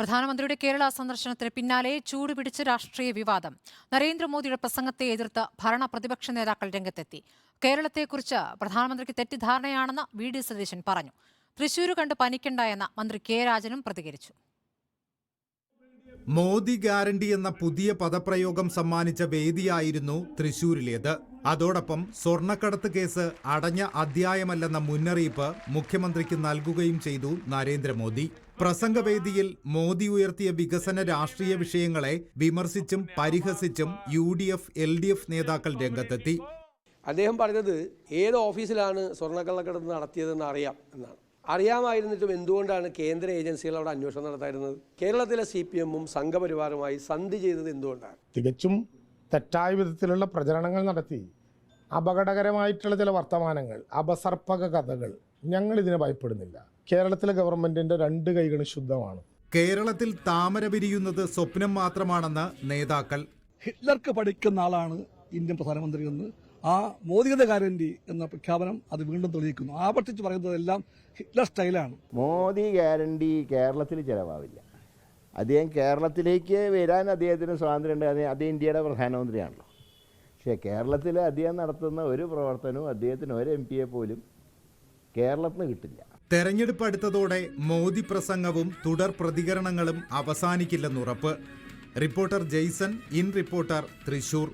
പ്രധാനമന്ത്രിയുടെ കേരള സന്ദർശനത്തിന് പിന്നാലെ ചൂടുപിടിച്ച് രാഷ്ട്രീയ വിവാദം. നരേന്ദ്രമോദിയുടെ പ്രസംഗത്തെ എതിർത്ത് ഭരണ പ്രതിപക്ഷ നേതാക്കൾ രംഗത്തെത്തി. കേരളത്തെക്കുറിച്ച് പ്രധാനമന്ത്രിക്ക് തെറ്റിദ്ധാരണയാണെന്ന് വി ഡി സതീശൻ പറഞ്ഞു. തൃശൂര് കണ്ട് പനിക്കണ്ട എന്ന മന്ത്രി കെ രാജനും പ്രതികരിച്ചു. മോദി ഗ്യാരണ്ടി എന്ന പുതിയ പദപ്രയോഗം സമ്മാനിച്ച വേദിയായിരുന്നു തൃശൂരിലേത്. അതോടൊപ്പം സ്വർണക്കടത്ത് കേസ് അടഞ്ഞ അധ്യായമല്ലെന്ന മുന്നറിയിപ്പ് മുഖ്യമന്ത്രിക്ക് നൽകുകയും ചെയ്തു നരേന്ദ്രമോദി. പ്രസംഗവേദിയിൽ മോദി ഉയർത്തിയ വികസന രാഷ്ട്രീയ വിഷയങ്ങളെ വിമർശിച്ചും പരിഹസിച്ചും U D F L D F നേതാക്കൾ രംഗത്തെത്തി. അദ്ദേഹം പറഞ്ഞത് ഏത് ഓഫീസിലാണ് സ്വർണക്കള്ളക്കടത്ത് നടത്തിയതെന്ന് അറിയാം എന്നാണ്. അറിയാമായിരുന്നിട്ടും എന്തുകൊണ്ടാണ് കേന്ദ്ര ഏജൻസികൾ അവിടെ അന്വേഷണം നടത്തായിരുന്നത് കേരളത്തിലെ സി പി എമ്മും സംഘപരിവാറുമായി സന്ധി ചെയ്തത് എന്തുകൊണ്ടാണ്? തികച്ചും തെറ്റായ വിധത്തിലുള്ള പ്രചരണങ്ങൾ നടത്തി. അപകടകരമായിട്ടുള്ള ചില വർത്തമാനങ്ങൾ അപസർപ്പക കഥകൾ ഞങ്ങൾ ഇതിനെ ഭയപ്പെടുന്നില്ല. കേരളത്തിലെ ഗവൺമെന്റിന്റെ രണ്ട് കൈകൾ ശുദ്ധമാണ്. കേരളത്തിൽ താമര പിരിയുന്നത് സ്വപ്നം മാത്രമാണെന്ന് നേതാക്കൾ. ഹിറ്റ്ലർക്ക് പഠിക്കുന്ന ആളാണ് ഇന്ത്യൻ പ്രധാനമന്ത്രി എന്ന്. ആ മോദിയുടെ ഗ്യാരണ്ടി എന്ന പ്രഖ്യാപനം അത് വീണ്ടും തെളിയിക്കുന്നു. ആവർത്തിച്ച് പറയുന്നതെല്ലാം ഹിറ്റ്ലർ സ്റ്റൈലാണ്. മോദി ഗ്യാരണ്ടി കേരളത്തിൽ ചിലവാവില്ല. അദ്ദേഹം കേരളത്തിലേക്ക് വരാൻ അദ്ദേഹത്തിന് സ്വാതന്ത്ര്യമുണ്ട്. അദ്ദേഹം അദ്ദേഹം ഇന്ത്യയുടെ പ്രധാനമന്ത്രിയാണല്ലോ. പക്ഷേ കേരളത്തിൽ അദ്ദേഹം നടത്തുന്ന ഒരു പ്രവർത്തനവും അദ്ദേഹത്തിന് ഒരു എം പിയെ പോലും കേരളത്തിന് കിട്ടില്ല. തെരഞ്ഞെടുപ്പ് അടുത്തതോടെ മോദി പ്രസംഗവും തുടർ പ്രതികരണങ്ങളും അവസാനിക്കില്ലെന്നുറപ്പ് reporter Jaison in reporter Thrissur.